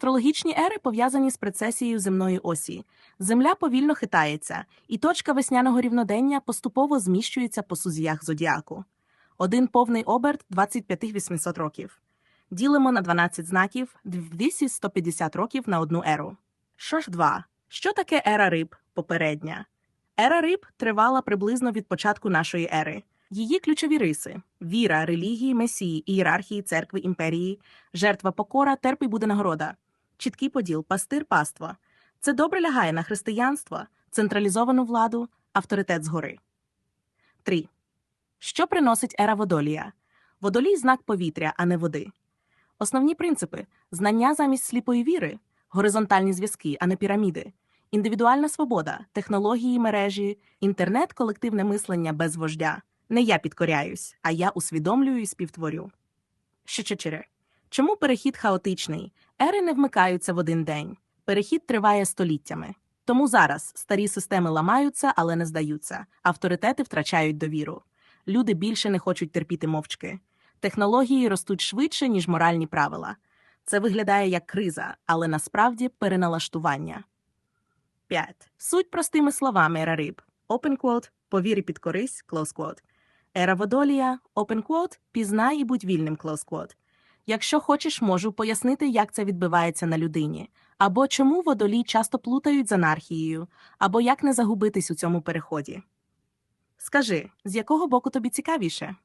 Астрологічні ери пов'язані з прецесією земної осі. Земля повільно хитається, і точка весняного рівнодення поступово зміщується по сузіях зодіаку. Один повний оберт 25 800 років. Ділимо на 12 знаків 2150 років на одну еру. Що ж два? Що таке ера риб попередня? Ера риб тривала приблизно від початку нашої ери. Її ключові риси віра, релігії, месії, ієрархії, церкви, імперії, жертва покора, терп і буде нагорода, чіткий поділ, пастир, паство. Це добре лягає на християнство, централізовану владу, авторитет згори. 3. Що приносить ера водолія? Водолій знак повітря, а не води. Основні принципи знання замість сліпої віри, горизонтальні зв'язки, а не піраміди, індивідуальна свобода, технології мережі, інтернет, колективне мислення без вождя. Не я підкоряюсь, а я усвідомлюю і співтворю. Чотири. Чому перехід хаотичний? Ери не вмикаються в один день. Перехід триває століттями. Тому зараз старі системи ламаються, але не здаються. Авторитети втрачають довіру. Люди більше не хочуть терпіти мовчки. Технології ростуть швидше, ніж моральні правила. Це виглядає як криза, але насправді переналаштування. 5. Суть простими словами ера риб. Open quote – повір і підкорись, close quote. Ера водолія, open quote – пізнай і будь вільним, close quote. Якщо хочеш, можу пояснити, як це відбивається на людині, або чому водолій часто плутають з анархією, або як не загубитись у цьому переході. Скажи, з якого боку тобі цікавіше?